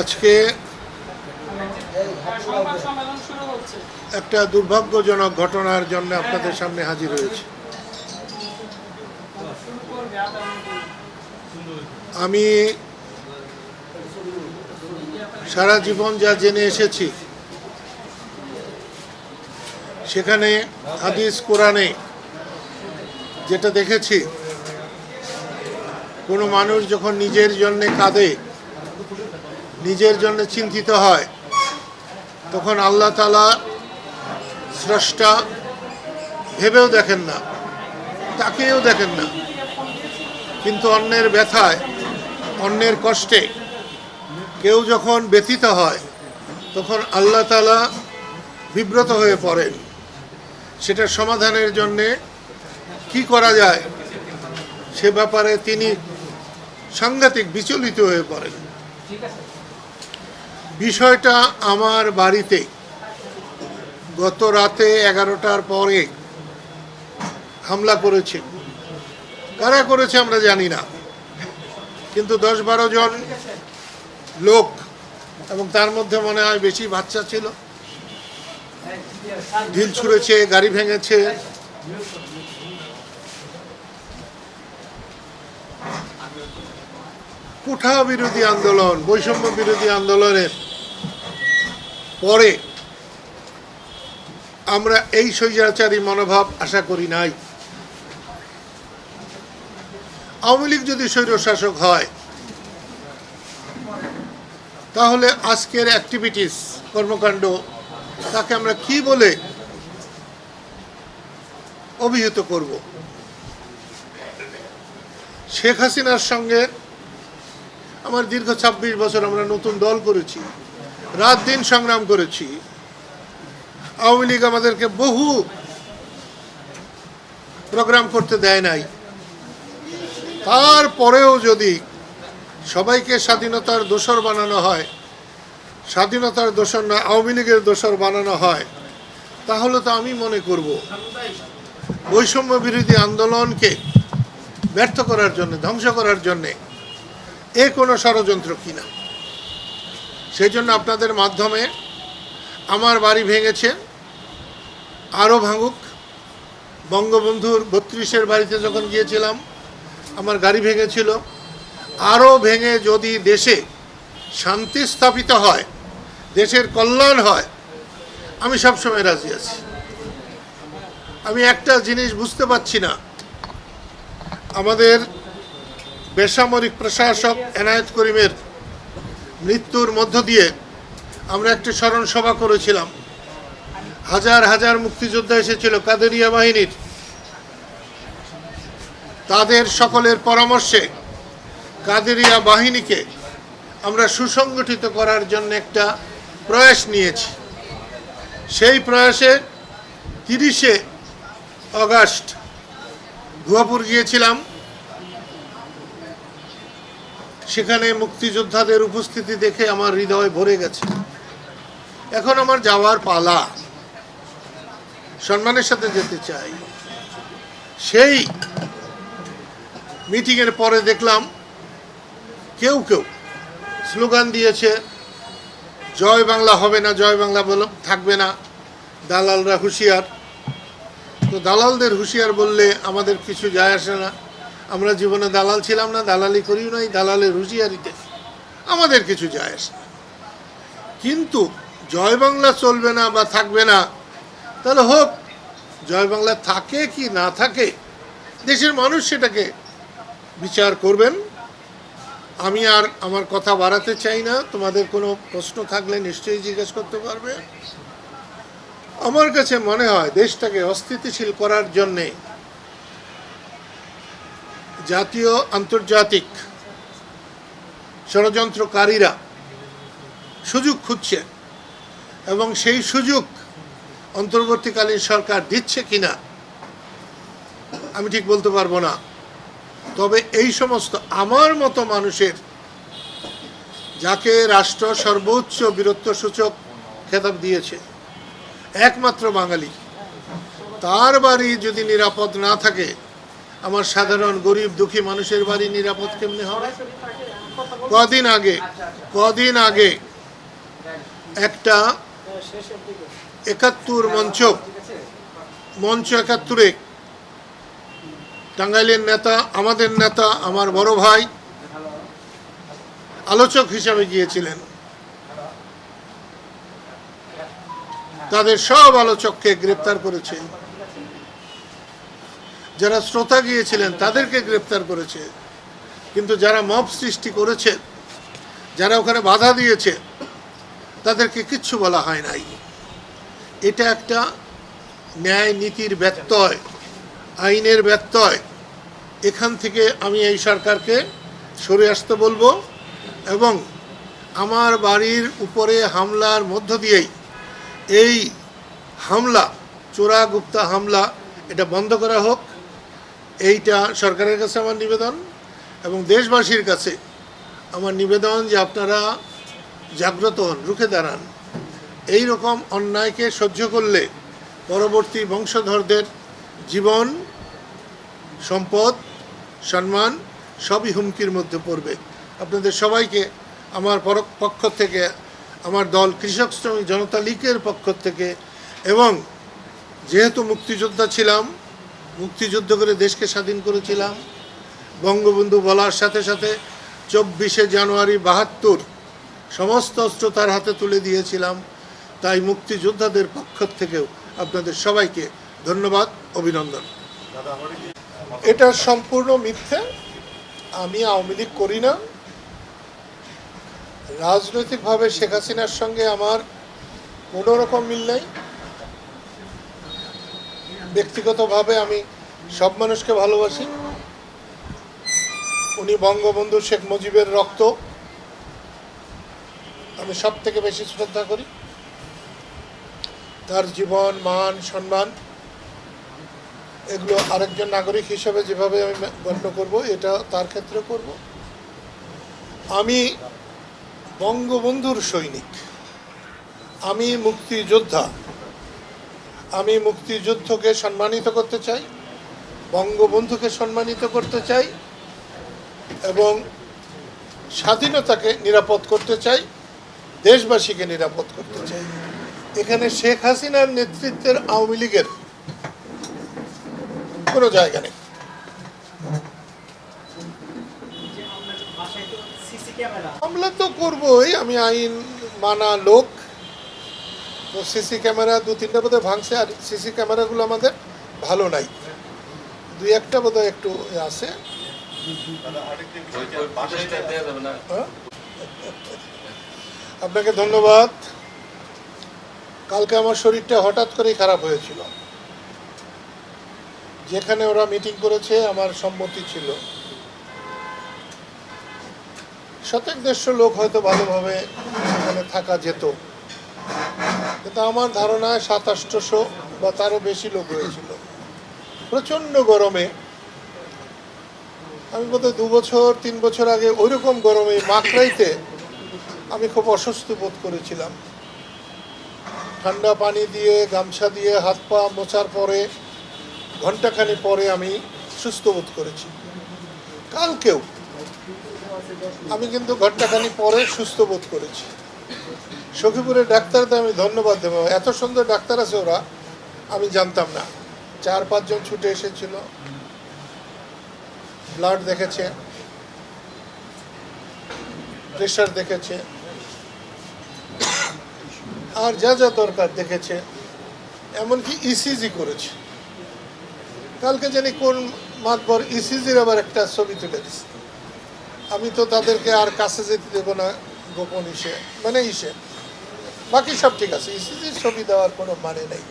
আজকে একটা দুর্ভাগ্যজনক ঘটনার জন্য আপনাদের সামনে হাজির হয়েছে। আমি সারা জীবন যা জেনে এসেছি, সেখানে হাদিস কোরআনে যেটা দেখেছি, কোনো মানুষ যখন নিজের জন্যে কাঁদে নিজের জন্য চিন্তিত হয়। তখন আল্লাহ তালা স্রষ্টা ভেবেও দেখেন না, তাকেও দেখেন না। কিন্তু অন্যের ব্যথায়, অন্যের কষ্টে কেউ যখন ব্যথিত হয়, তখন আল্লাহ তালা বিব্রত হয়ে পড়েন। সেটা সমাধানের জন্যে কি করা যায়, সে ব্যাপারে তিনি সাংঘাতিক বিচলিত হয়ে পড়েন। বিষয়টা আমার বাড়িতে গত রাতে এগারোটার পরে হামলা করেছে। কারা করেছে আমরা জানি না। কিন্তু দশ বারো জন লোক এবং তার মধ্যে মনে হয় বেশি বাচ্চা ছিল। ঢিল ছুঁড়েছে, গাড়ি ভেঙেছে। কুঠা বিরোধী আন্দোলন, বৈষম্য বিরোধী আন্দোলনের পরে আমরা এই স্বৈরাচারী মনোভাব আশা করি নাই। আওয়ামী লীগ যদি স্বৈরশাসক হয়, তাহলে আজকের অ্যাক্টিভিটিস কর্মকাণ্ড, তাকে আমরা কি বলে অভিহিত করব? শেখ হাসিনার সঙ্গে আমার দীর্ঘ ছাব্বিশ বছর আমরা নতুন দল করেছি। রাত দিন সংগ্রাম করেছি। আওয়ামী লীগ আমাদেরকে বহু প্রোগ্রাম করতে দেয় নাই। তারপরেও যদি সবাইকে স্বাধীনতার দোষর বানানো হয়, স্বাধীনতার দোষর না, আওয়ামী লীগের দোষর বানানো হয়, তাহলে তো আমি মনে করব বৈষম্য বিরোধী আন্দোলনকে ব্যর্থ করার জন্য, ধ্বংস করার জন্যে এ কোনো ষড়যন্ত্র কিনা সেই জন্য আপনাদের মাধ্যমে আমার বাড়ি ভেঙেছে, আরও ভাঙুক। বঙ্গবন্ধুর বত্রিশের বাড়িতে যখন গিয়েছিলাম, আমার গাড়ি ভেঙেছিল। আরও ভেঙে যদি দেশে শান্তি স্থাপিত হয়, দেশের কল্যাণ হয়, আমি সবসময় রাজি আছি। আমি একটা জিনিস বুঝতে পারছি না। আমাদের বেসামরিক প্রশাসক এনায়েত করিমের মৃত্যুর মধ্য দিয়ে আমরা একটি স্মরণ সভা করেছিলাম। হাজার হাজার মুক্তিযোদ্ধা এসেছিল কাদেরিয়া বাহিনীর। তাদের সকলের পরামর্শে কাদেরিয়া বাহিনীকে আমরা সুসংগঠিত করার জন্য একটা প্রয়াস নিয়েছি। সেই প্রয়াসে তিরিশে অগাস্ট গুয়াপুর গিয়েছিলাম। সেখানে মুক্তিযোদ্ধাদের উপস্থিতি দেখে আমার হৃদয় ভরে গেছে। এখন আমার যাওয়ার পালা, সম্মানের সাথে যেতে চাই। সেই মিটিংয়ের পরে দেখলাম, কেউ কেউ স্লোগান দিয়েছে, জয় বাংলা হবে না, জয় বাংলা বল, থাকবে না। দালালরা হুঁশিয়ার। তো দালালদের হুঁশিয়ার বললে আমাদের কিছু যায় আসে না। আমরা জীবনে দালাল ছিলাম না, দালালি করিও নাই, দালালের হুঁশিয়ারিতে আমাদের কিছু যায় আসে কিন্তু জয় বাংলা চলবে না বা থাকবে না, তাহলে হোক, জয় বাংলা থাকে কি না থাকে, দেশের মানুষ সেটাকে বিচার করবেন। আমি আর আমার কথা বাড়াতে চাই না, তোমাদের কোনো প্রশ্ন থাকলে নিশ্চয়ই জিজ্ঞেস করতে পারবে। আমার কাছে মনে হয় দেশটাকে অস্থিতিশীল করার জন্যে জাতীয় আন্তর্জাতিক ষড়যন্ত্রকারীরা সুযোগ খুঁজছে এবং সেই সুযোগ অন্তর্বর্তীকালীন সরকার দিচ্ছে কিনা, আমি ঠিক বলতে পারব না। তবে এই সমস্ত আমার মতো মানুষের, যাকে রাষ্ট্র সর্বোচ্চ বীরত্ব সূচক খেতাব দিয়েছে, একমাত্র বাঙালি, তার বাড়ি যদি নিরাপদ না থাকে আমার সাধারণ গরিব দুঃখী মানুষের বাড়ি নিরাপদ কেমনে হবে? কদিন আগে কদিন আগে একটা একাত্তর মঞ্চ মঞ্চ একাত্তরে টাঙ্গাইলের নেতা, আমাদের নেতা, আমার বড় ভাই আলোচক হিসাবে গিয়েছিলেন। তাদের সব আলোচককে গ্রেপ্তার করেছে। যারা শ্রোতা গিয়েছিলেন, তাদেরকে গ্রেপ্তার করেছে। কিন্তু যারা মব সৃষ্টি করেছে, যারা ওখানে বাধা দিয়েছে, তাদেরকে কিচ্ছু বলা হয় নাই। এটা একটা ন্যায় নীতির ব্যত্যয়, আইনের ব্যত্যয়। এখান থেকে আমি এই সরকারকে সরে আসতে বলব এবং আমার বাড়ির উপরে হামলার মধ্য দিয়েই এই হামলা চোরা গুপ্তা হামলা, এটা বন্ধ করা হোক। এইটা সরকারের কাছে আমার নিবেদন এবং দেশবাসীর কাছে আমার নিবেদন যে আপনারা জাগ্রত হন, রুখে দাঁড়ান। এই রকম অন্যায়কে সহ্য করলে পরবর্তী বংশধরদের জীবন, সম্পদ, সম্মান সবই হুমকির মধ্যে পড়বে। আপনাদের সবাইকে আমার পক্ষ থেকে, আমার দল কৃষক শ্রমিক জনতা লীগের পক্ষ থেকে এবং যেহেতু মুক্তিযোদ্ধা ছিলাম মুক্তিযুদ্ধ করে দেশকে স্বাধীন করেছিলাম। বঙ্গবন্ধু বলার সাথে সাথে চব্বিশে জানুয়ারি বাহাত্তর সমস্ত অস্ত্র তার হাতে তুলে দিয়েছিলাম। তাই মুক্তিযোদ্ধাদের পক্ষ থেকেও আপনাদের সবাইকে ধন্যবাদ, অভিনন্দন। এটা সম্পূর্ণ মিথ্যে। আমি আওয়ামী লীগ করি না। রাজনৈতিকভাবে শেখ হাসিনার সঙ্গে আমার কোনো রকম মিল নেই। ব্যক্তিগতভাবে আমি সব মানুষকে ভালোবাসি। উনি বঙ্গবন্ধু শেখ মুজিবের রক্ত। আমি সব থেকে বেশি শ্রদ্ধা করি। তার জীবন, মান, সম্মান, এগুলো আরেকজন নাগরিক হিসেবে যেভাবে আমি গণ্য করব, এটা তার ক্ষেত্রে করব। আমি বঙ্গবন্ধুর সৈনিক। আমি মুক্তিযোদ্ধা। আমি মুক্তিযুদ্ধকে সম্মানিত করতে চাই বঙ্গবন্ধুকে সম্মানিত করতে চাই এবং স্বাধীনতাকে নিরাপদ করতে চাই দেশবাসীকে নিরাপদ করতে চাই। এখানে শেখ হাসিনার নেতৃত্বের আওয়ামী লীগের কোনো জায়গা নেই। হামলা তো করবোই আমি আইন মানা লোক। তো সিসি ক্যামেরা দু তিনটা বোধহয় ভাঙছে আর সিসি ক্যামেরাগুলো আমাদের ভালো নাই। দুই একটা বোধহয় একটু আছে। হ্যাঁ? আপনাকে ধন্যবাদ। কালকে আমার শরীরটা হঠাৎ করেই খারাপ হয়েছিল। যেখানে ওরা মিটিং করেছে, আমার সম্মতি ছিল। শতেক দেড়শো লোক হয়তো ভালোভাবে সেখানে থাকা যেত। কিন্তু আমার ধারণায় সাত আষ্টশো বা তারও বেশি লোক হয়েছিল প্রচণ্ড গরমে, আমি বোধহয় দু বছর, তিন বছর আগে ওইরকম গরমে মাকড়াইতে আমি খুব অস্বস্তি বোধ করেছিলাম। ঠান্ডা পানি দিয়ে, গামছা দিয়ে, হাত পা মোছার পরে ঘন্টাখানি পরে আমি সুস্থ বোধ করেছি। কালকেও আমি কিন্তু ঘন্টাখানি পরে সুস্থ বোধ করেছি। সখীপুরের ডাক্তারদের আমি ধন্যবাদ দেবো। এত সুন্দর ডাক্তার আছে ওরা, আমি জানতাম না। চার পাঁচজন ছুটে এসেছিল। ব্লাড দেখেছে। প্রেশার দেখেছে। আর যা যা দরকার দেখেছে। এমনকি ইসিজি করেছে। কালকে জানি কোন মাতবর ইসিজির আবার একটা ছবি তুলে দিছে। আমি তো তাদেরকে আর কাছে যেতে দেবো না, গোপন ইসে মানে ইসে। বাকি সব ঠিক আছে ইসিজির ছবি দেওয়ার কোনো মানে নেই।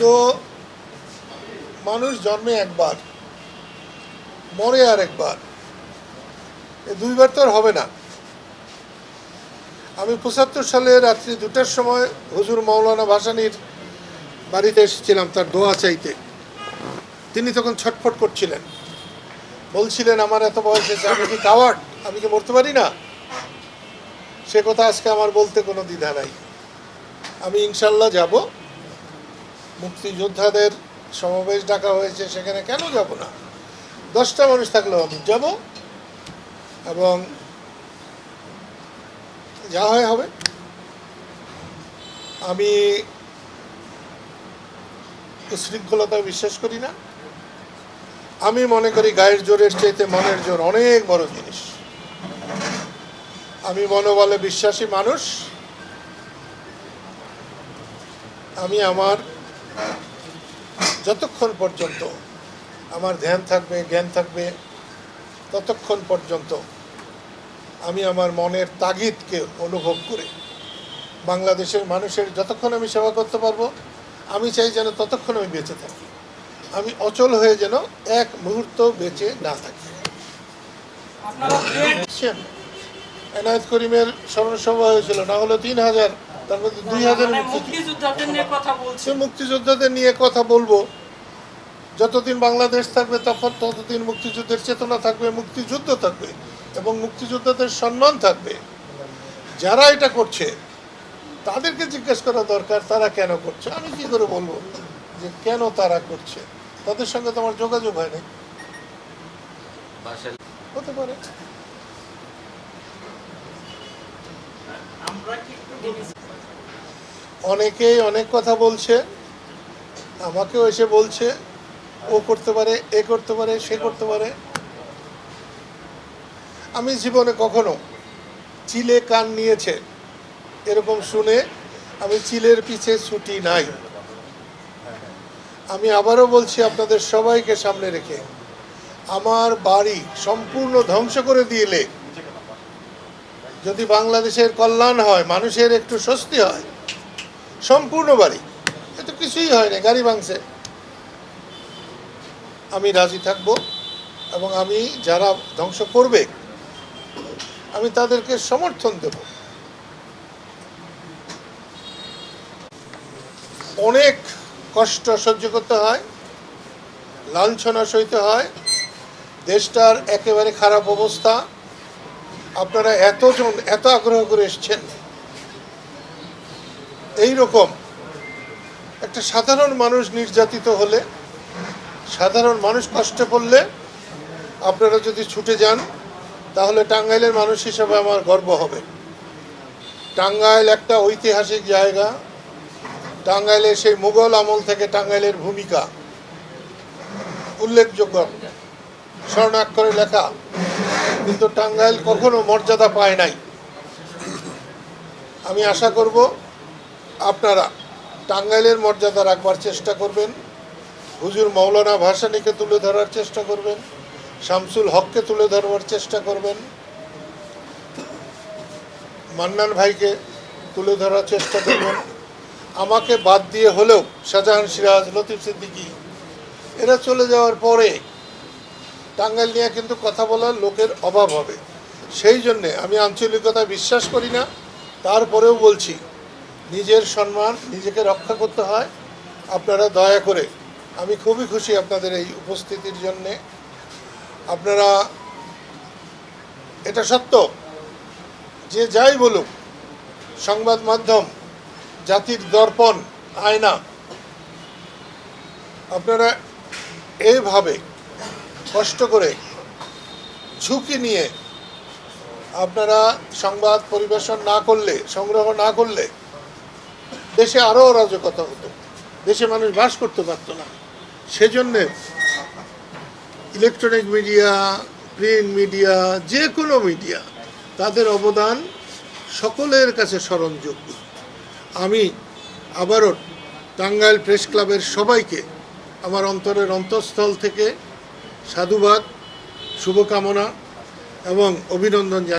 তো মানুষ জন্মে একবার মরে আর একবার এ দুইবার তো আর হবে না। আমি পঁচাত্তর সালে রাত্রি দুটার সময় হুজুর মৌলানা ভাসানির বাড়িতে এসেছিলাম তার দোয়া চাইতে। তিনি তখন ছটফট করছিলেন। বলছিলেন, আমার এত বয়স হয়েছে আমি কি কাওয়ার্ড আমি কি মরতে পারি না? সে কথা আজকে আমার বলতে কোনো দ্বিধা নাই। আমি ইনশাল্লাহ যাব। মুক্তিযোদ্ধাদের সমাবেশ ডাকা হয়েছে, সেখানে কেন যাব না? দশটা মানুষ থাকলেও আমি যাব এবং যা হয় হবে। আমি উশৃঙ্খলতায় বিশ্বাস করি না। আমি মনে করি গায়ের জোরের চাইতে মনের জোর অনেক বড় জিনিস। আমি মনোবলে বিশ্বাসী মানুষ। আমি আমার যতক্ষণ পর্যন্ত আমার ধ্যান থাকবে, জ্ঞান থাকবে, ততক্ষণ পর্যন্ত আমি আমার মনের তাগিদকে অনুভব করে বাংলাদেশের মানুষের যতক্ষণ আমি সেবা করতে পারব, আমি চাই যেন ততক্ষণ আমি বেঁচে থাকি। আমি অচল হয়ে যেন এক মুহূর্ত বেঁচে না থাকি। এনায়েত করিমের স্মরণ সভা হয়েছিল না হলো তিন হাজার তার মধ্যে দুই হাজার মানে সে মুক্তিযোদ্ধাদের নিয়ে কথা বলব। যতদিন বাংলাদেশ থাকবে তখন ততদিন মুক্তিযুদ্ধের চেতনা থাকবে মুক্তিযুদ্ধ থাকবে এবং মুক্তিযোদ্ধাদের সম্মান থাকবে। যারা এটা করছে তাদেরকে জিজ্ঞেস করা দরকার তারা কেন করছে? আমি কি করে বলব যে কেন তারা করছে? তাদের সঙ্গে তোমার যোগাযোগ হয় নাই হতে পারে। অনেকেই অনেক কথা বলছে আমাকেও এসে বলছে ও করতে পারে এ করতে পারে সে করতে পারে। আমি জীবনে কখনো চিলে কান নিয়েছে এরকম শুনে আমি চিলের পিছে ছুটি নাই। আমি আবারও বলছি আপনাদের সবাইকে সামনে রেখে, আমার বাড়ি সম্পূর্ণ ধ্বংস করে দিলে, যদি বাংলাদেশের কল্যাণ হয়, মানুষের একটু স্বস্তি হয়, সম্পূর্ণ বাড়ি, এ তো কিছুই হয় না, গাড়ি ভাঙছে। আমি রাজি থাকব এবং আমি যারা ধ্বংস করবে, আমি তাদেরকে সমর্থন দেব। অনেক কষ্ট সহ্য করতে হয়, লাঞ্ছনা সইতে হয়, দেশটার একেবারে খারাপ অবস্থা। আপনারা এতজন, এত আগ্রহ করে এসছেন। এই রকম একটা সাধারণ মানুষ নির্যাতিত হলে, সাধারণ মানুষ কষ্টে পড়লে আপনারা যদি ছুটে যান, তাহলে টাঙ্গাইলের মানুষ হিসাবে আমার গর্ব হবে। টাঙ্গাইল একটা ঐতিহাসিক জায়গা। টাঙ্গাইলের সেই মুঘল আমল থেকে টাঙ্গাইলের ভূমিকা উল্লেখযোগ্য। স্বর্ণাক্ষরে লেখা, কিন্তু টাঙ্গাইল কখনো মর্যাদা পায় নাই। আমি আশা করব আপনারা টাঙ্গাইলের মর্যাদা রাখবার চেষ্টা করবেন, হুজুর মৌলানা ভাসানীকে তুলে ধরার চেষ্টা করবেন, শামসুল হককে তুলে ধরবার চেষ্টা করবেন, মান্নান ভাইকে তুলে ধরার চেষ্টা করবেন। আমাকে বাদ দিয়ে হলেও শাহজাহান, সিরাজ, লতিফ সিদ্দিকী, এরা চলে যাওয়ার পরে টাঙ্গাইল নিয়ে কিন্তু কথা বলার লোকের অভাব হবে। সেই জন্যে আমি আঞ্চলিকতা বিশ্বাস করি না। তারপরেও বলছি, নিজের সম্মান নিজেকে রক্ষা করতে হয়। আপনারা দয়া করে, আমি খুবই খুশি আপনাদের এই উপস্থিতির জন্যে। আপনারা, এটা সত্য, যে যাই বলুক, সংবাদ মাধ্যম জাতির দর্পণ আয়না আপনারা এইভাবে কষ্ট করে ঝুঁকি নিয়ে আপনারা সংবাদ পরিবেশন না করলে, সংগ্রহ না করলে দেশে আরও অরাজকতা হতো। দেশে মানুষ বাস করতে পারতো না। সেজন্যে ইলেকট্রনিক মিডিয়া, প্রিন্ট মিডিয়া, যে কোনো মিডিয়া, তাদের অবদান সকলের কাছে স্মরণযোগ্য। আমি আবারও টাঙ্গাইল প্রেস ক্লাবের সবাইকে আমার অন্তরের অন্তঃস্থল থেকে সাধুবাদ, শুভকামনা এবং অভিনন্দন জানাই।